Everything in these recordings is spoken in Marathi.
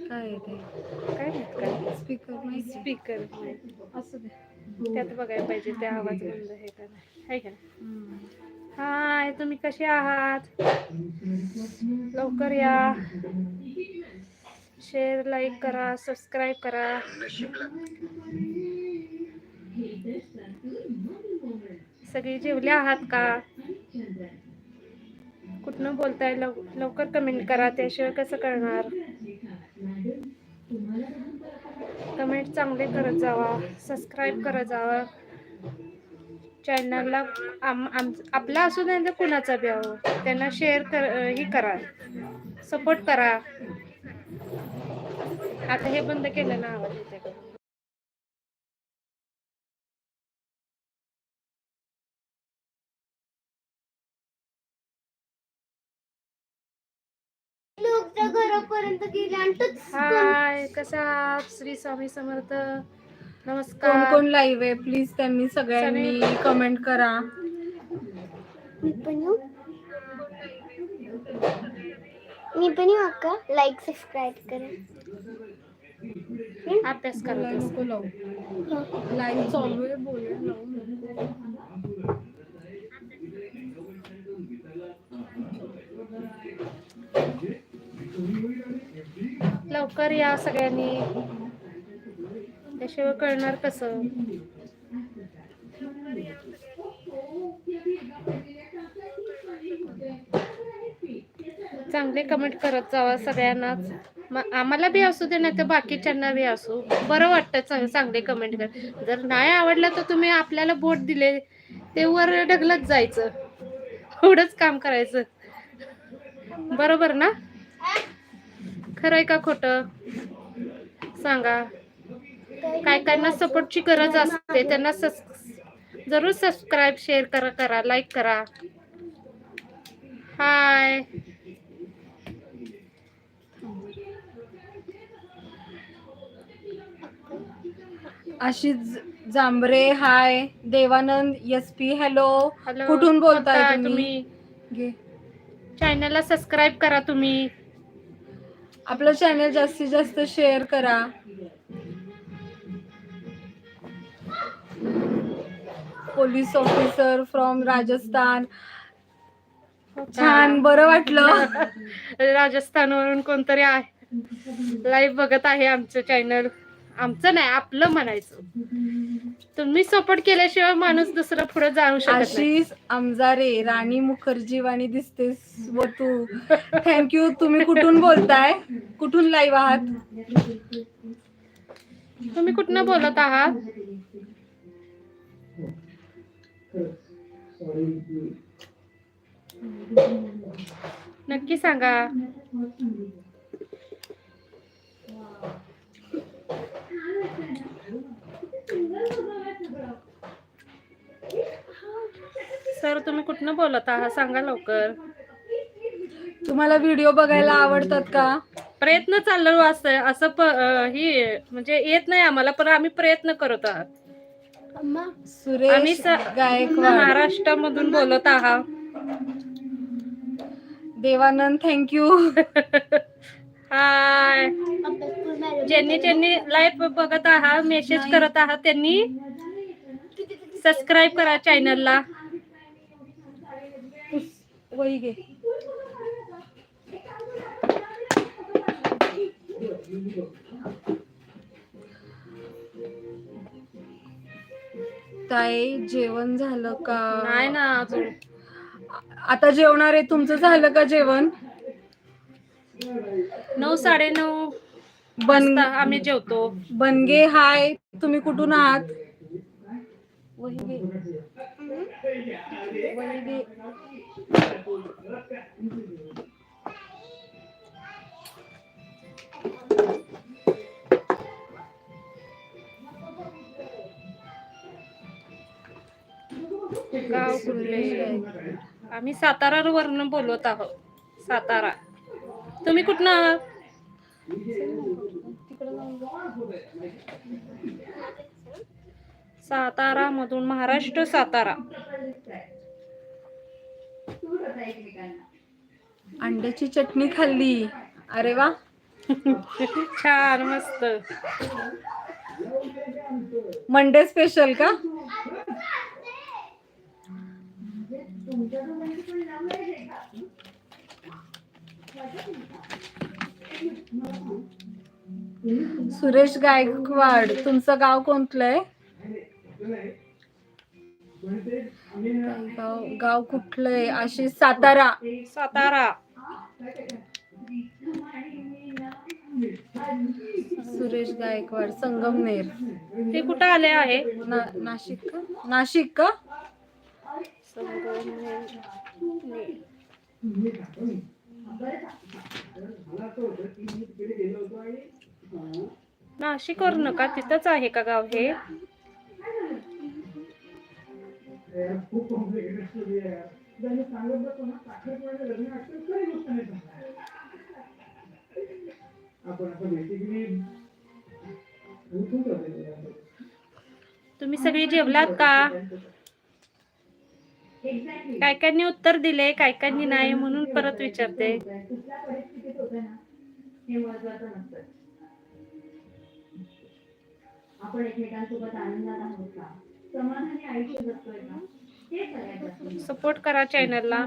काय ते? काय माहीत काय स्पीकर स्पीकर असू दे. त्यात बघायला पाहिजे ते आवाज बंद हे का नाही. आहे का नाही? हम्म. हाय तुम्ही कसे आहात? लवकर या. शेअर लाईक करा सबस्क्राईब करा. सगळी जेवले आहात का? न बोलताय लव लवकर कमेंट करा त्याशिवाय कसं करणार? कमेंट चांगले करत जावा सबस्क्राईब करत जावा. चॅनलला आम आम आपला असू दे तर कुणाचा बी हवं त्यांना शेअर कर ही करा सपोर्ट करा. आता हे बंद केलं ना आवाज येते त्या घरापर्यंत गेले आणि हाय कसा आहात? श्री स्वामी समर्थ. कोण नमस्कार. कोण लाईव्ह आहे? प्लीज त्यांनी सगळ्यांनी कमेंट करा. मी पण येऊ. मी पण येऊ अक्का. लाईक सबस्क्राईब करा. अभ्यास करत नको लावू. लाईव्ह चालू आहे बोलायला लावू लवकर या सगळ्यांनी. त्याशिवाय कळणार कसं? चांगले कमेंट करत जावा सगळ्यांनाच. आम्हाला बी असू दे नाही तर बाकीच्यांना बी असू. बरं वाटतं चांग- चांगले कमेंट कर. जर नाही आवडलं तर तुम्ही आपल्याला बोट दिले ते वर ढगलत जायचं. एवढंच काम करायचं. बरोबर ना? खरंय का खोटं? सांगा. काय कायना सपोर्टची गरज असते त्यांना सस जरूर सबस्क्राईब शेअर करा करा लाईक करा. Hi Ashish Jambhare hi Devanand S P hello hello कुठून बोलताय तुम्ही? घे. चॅनलला सबस्क्राईब करा तुम्ही. आपलं चॅनल जास्तीत जास्त शेअर करा. पोलीस ऑफिसर फ्रॉम राजस्थान छान बरं वाटलं. राजस्थानवरून कोणतरी आहे लाईव्ह बघत आहे आमचं चॅनल आमचं नाही आपलं म्हणायचं. तुम्ही सपोर्ट केल्याशिवाय माणूस दुसरं पुढे जाऊ शकत नाही. आशिष आमजारे राणी मुखर्जी वाणी दिसतेस व तू. थँक्यू तुम्ही कुठून बोलताय? कुठून लाईव्ह आहात? तुम्ही कुठनं बोलत आहात? नक्की सांगा. सर तुम्ही कुठनं बोलत आहात? सांगा लवकर. तुम्हाला व्हिडिओ बघायला आवडतात का? प्रयत्न चाललो असं असं प अं, ही म्हणजे येत नाही आम्हाला पण आम्ही प्रयत्न करत आहात. अम्मा. आम्ही सुरेश स- गायकवाड. महाराष्ट्रामधून बोलत आहात. Devanand thank you hi. ज्यांनी ज्यांनी लाईव्ह बघत आहात मेसेज करत आहात त्यांनी सबस्क्राईब करा चॅनलला ताई जेवण झालं का? नाही ना अजून. आता जेवणार आहे. तुमचं झालं का जेवण? नऊ साडे नऊ बन वाजता आम्ही जेवतो. बनगे हाय तुम्ही कुठून आहात? गाव आम्ही सातारा वरून बोलत आहोत. सातारा. तुम्ही कुठनं आहात? सातारा मधून महाराष्ट्र सातारा. अंड्याची चटणी खाल्ली. अरे वा. छान मस्त. मंडे स्पेशल का? सुरेश गायकवाड तुमचं गाव कोणतं आहे? गाव गाव कुठलं आहे? आशिष सातारा. सातारा. सुरेश गायकवाड संगमनेर. ते कुठं आले आहे? ना नाशिक का? नाशिक का? नाशिक करू नका तिथंच आहे का गाव हे? तुम्ही सगळी जेवलात का? काय कायनी उत्तर दिले काय कायनी नाही म्हणून परत विचारते. आपण एकमेकांसोबत आनंदात आहोत का? समाधानी आयुष्य जगतोय का? सगळ्यात जास्त सपोर्ट करा चॅनलला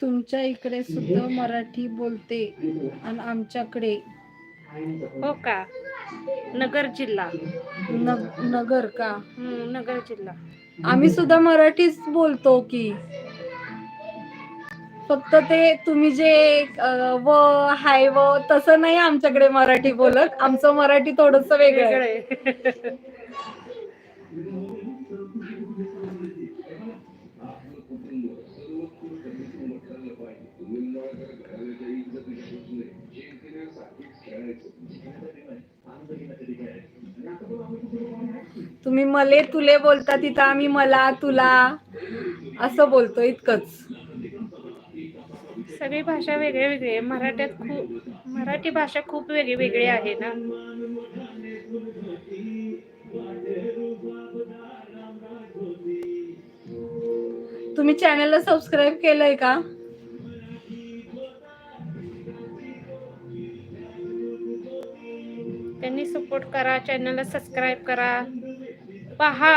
तुमच्या इकडे सुद्धा मराठी बोलते आणि आमच्याकडे. हो का? नगर जिल्हा. नग- नगर का? हम्म, नगर जिल्हा. आम्ही सुद्धा मराठीच बोलतो की. फक्त ते तुम्ही जे व हाय व तसं नाही आमच्याकडे मराठी बोलत. आमचं मराठी थोडस वेगळं आहे. तुम्ही मले तुले बोलता तिथं आम्ही मला तुला असं बोलतो इतकंच. सगळी भाषा वेगळी वेगळी आहे मराठ्यात खूप मराठी भाषा खूप वेगळी वेगळी आहे ना. तुम्ही चॅनलला सबस्क्राईब केलंय का? त्यांनी सपोर्ट करा चॅनलला सबस्क्राईब करा. पहा.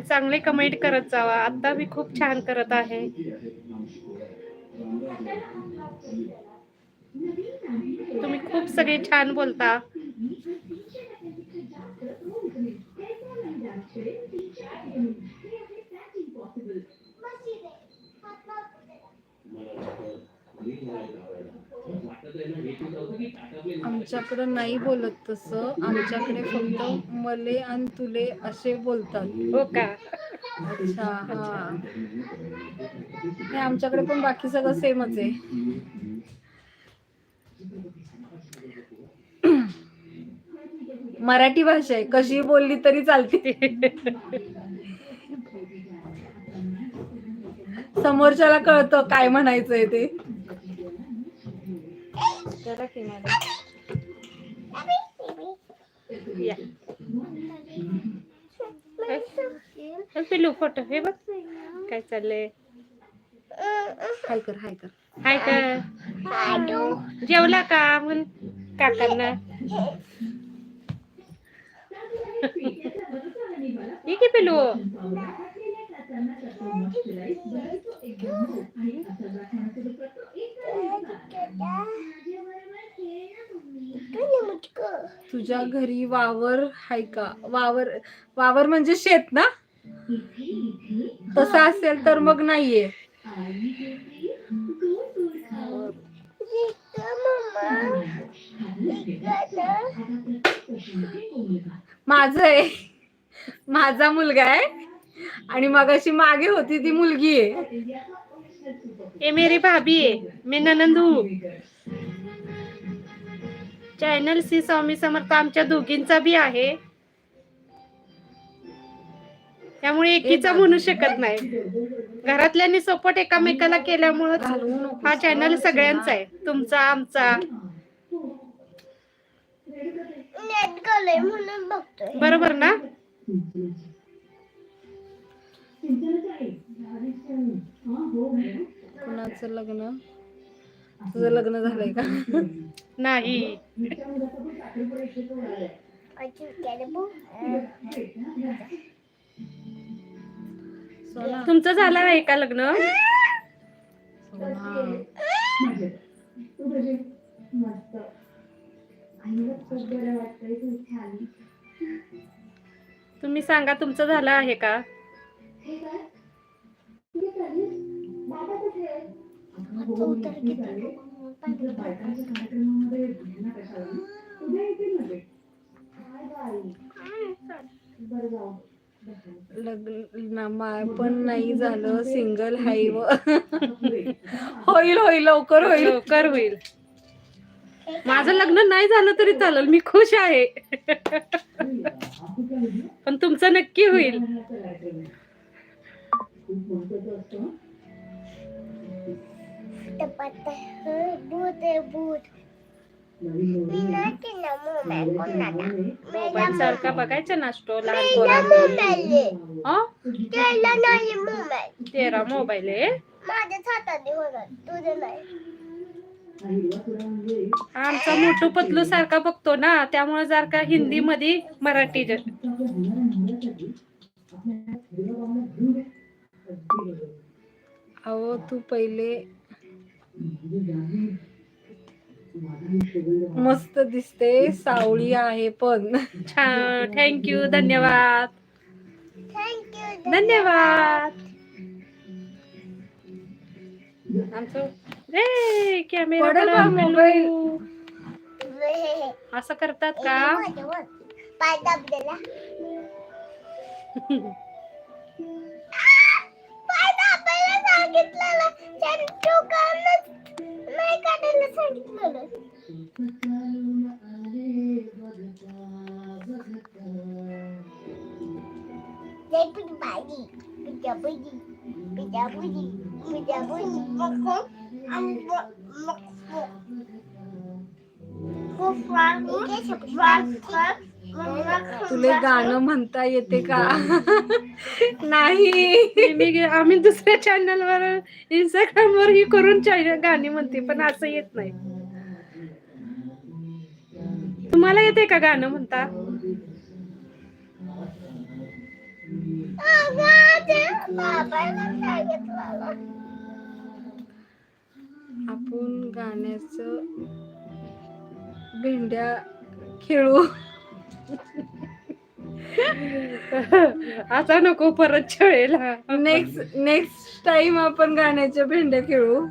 चांगले कमेंट करत जावा. आता मी खूप छान करत आहे. तुम्ही खूप सगळे छान बोलता. आमच्याकडं नाही बोलत तसं. आमच्याकडे फक्त मले आणि तुले असे बोलतात. हो का? अच्छा हा. नाही आमच्याकडे पण बाकी सगळं सेमच आहे. मराठी भाषा आहे. कशी बोलली तरी चालते. समोरच्याला कळतं काय म्हणायचंय ते. चला की मॅडम या। पिलू फ़ोटो हे बघ. काय चाललंय? हाय कर हाय कर हाय का जेवला का म्हण काकांना? ये की पिलू तुझ्या घरी वावर हाय का? वावर वावर म्हणजे शेत ना? तसं असेल तर मग नाहीये. माझं आहे. माझा मुलगा आहे. आणि मगाशी मागे होती ती मुलगी आहे. ये मेरी भाभी है मी ननंद. हूँ चॅनल श्री स्वामी समर्थ आमच्या दोघींचा बी आहे. त्यामुळे एकीचा म्हणू शकत नाही. घरातल्यांनी सपोर्ट एकामेकाला केल्यामुळं हा चॅनल सगळ्यांचा आहे. तुमचा आमचा. बरोबर ना? कुणाचं लग्न? तुझं लग्न झालंय का? नाही. तुमचं झालं आहे का लग्न? तुम्ही सांगा तुमचं झालं आहे का? लग्न मा- पण नाही झालं सिंगल हाय व होईल होईल लवकर होईल लवकर होईल माझं लग्न नाही झालं तरी चालेल मी खुश आहे पण तुमचं नक्की होईल भूत भूत मी नाही मोबाईल कोणाला सारखा बघायचा लहान पोरांना हा? केला नाही मोबाईल तेरा मोबाईल आहे. माझ्याच हाताने होणार. तुझं नाही. हिरवा तुरा आमचा मोठू पतलू सारखा बघतो ना त्यामुळे जर का हिंदी मध्ये मराठी. अहो तू पहिले मस्त दिसते सावळी आहे पण. छान. थँक्यू धन्यवाद. थँक्यू धन्यवाद. आमचं रे कॅमेरा पडेल बा मोबाईल. असं करतात का? सांगितलेलं त्याने दुकानच नाही काढायला सांगितलेलं जय पिढी बाजी पिजा बुजी पिजा बुजी पिजा बुजी मक्को आणि मक्को खूप तुले गाणं म्हणता येते का? नाही. मी आम्ही दुसऱ्या चॅनल वर इंस्टाग्राम वर ही करून गाणी म्हणते पण असं येत नाही. तुम्हाला येते का गाणं म्हणता? आपण गाण्याचं भेंड्या खेळू. आता नको परत छळेला नेक्स्ट नेक्स्ट टाइम आपण गाण्याच्या भेंड्या खेळू.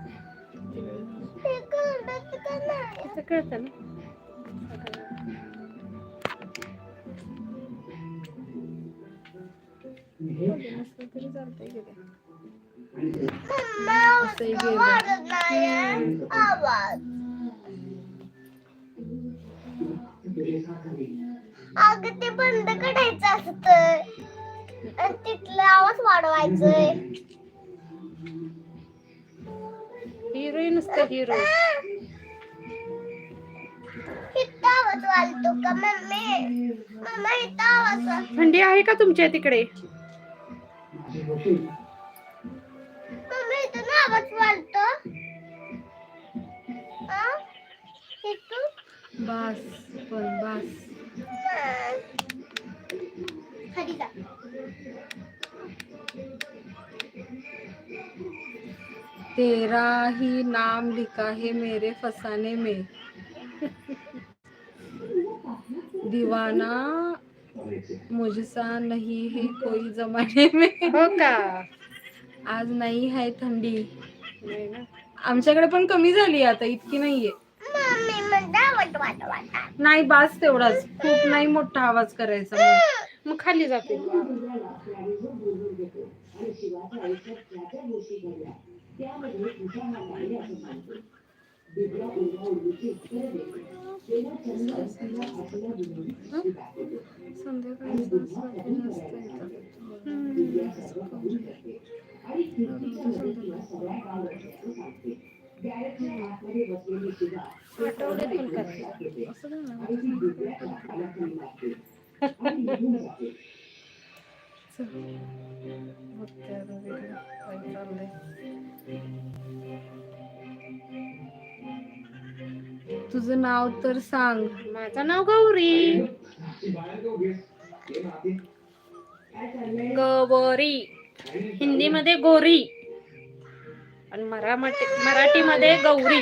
ते कळत का नाही असं कळतं ना तरी अगं ते बंद करायचं असत आणि तिथला आवाज वाढवायचंय. हिरोईन नुसतं हिरो आवाज वाढतो का मम्मी? मम्मा इथं आवाज थंडी आहे का तुमच्या तिकडे? मम्मी आवाज वाढतो? इथून? बास पण बास. तेरा ही नाम लिखा है मेरे फसाने में. दीवाना मुझसा नहीं है कोई जमाने में. हो का? आज नाही है थंडी. नाही ना. आमच्याकडे पण कमी झाली आता इतकी नाहीये मम्मी म्हणता आवाज वाढ वाढ नाही बास तेवढाच खूप नाही मोठा आवाज करायचा मग. मग खाली जाते संध्याकाळी. आठवड्यातून असं तुझं नाव तर सांग. माझं नाव गौरी. गौरी. हिंदीमध्ये गोरी. आणि मराठी मराठीमध्ये गौरी.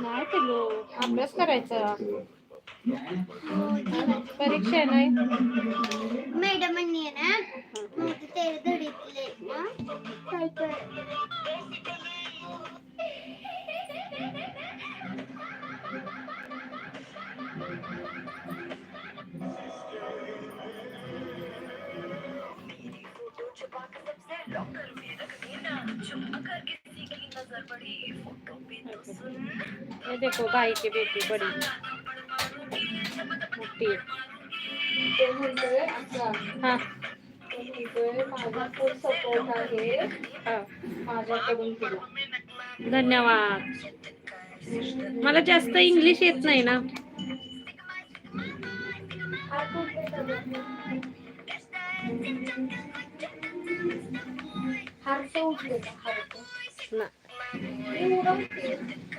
नाही अभ्यास करायचा. परीक्षा आहे नाही मॅडमांनी आहे ना मग ते धडीतले ना. काय कर ये देखो भाई की बेटी बड़ी। मोटी ते म्हणतोय अच्छा माझा खूप सपोर्ट आहे माझ्याकडून धन्यवाद। मला जास्त इंग्लिश येत नाही ना.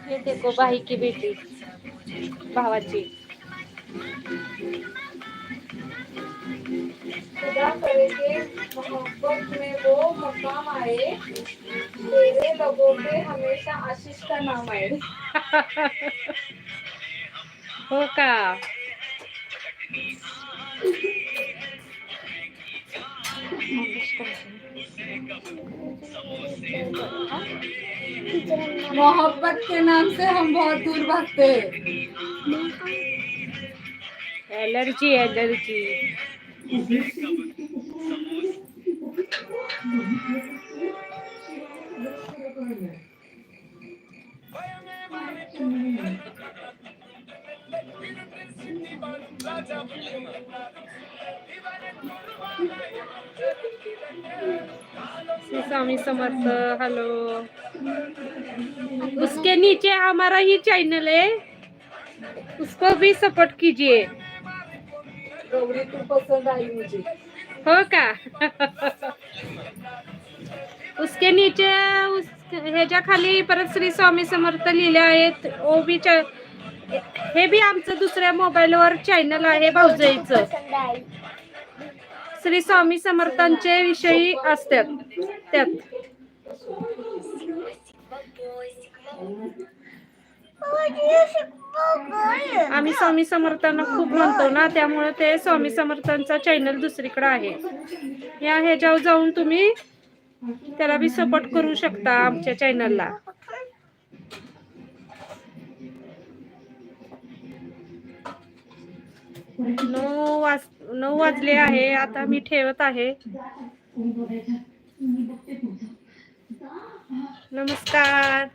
ये देखो भाई की बेटी. भावाची. खुदा करे के मोहब्बत में वो मकाम आए तेरे लोगों पे हमेशा आशीष का नाम आए हो का मोहब्बत के नाम से हम बहुत दूर भागते हैं। Allergy allergy. Swami Samarth hello उसके नीचे हमारा ही चैनल है। उसको भी सपोर्ट कीजिए। हो का? उसके नीचे उस ह्याच्या खाली परत श्री स्वामी समर्थ लिहिले आहेत च- हे बी आमचं दुसऱ्या मोबाईलवर चॅनल आहे भाऊजाईचं. श्री स्वामी समर्थांचे विषयी असतात त्यात. आम्ही स्वामी समर्थांना खूप म्हणतो ना त्यामुळे ते स्वामी समर्थांचा चॅनल दुसरीकडे आहे. या ह्याच्यावर जाऊन तुम्ही त्याला बी सपोर्ट करू शकता आमच्या चॅनलला नऊ वाज नऊ वाजले आहे. आता मी ठेवत आहे. नमस्कार.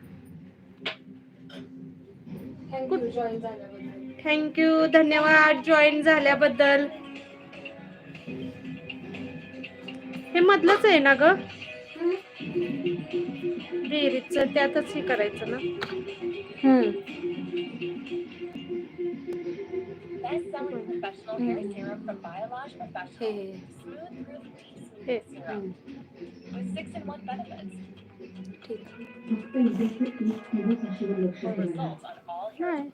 थँक्यू धन्यवाद. जॉईन झाल्याबद्दल. हे मधलंच आहे ना ग? विहिरीच त्यातच हे करायचं ना? हम्म. professional hair serum from Biolage Professional. Hey. Smooth, really deep smooth serum with six in one benefits. Hey. Results on all hair.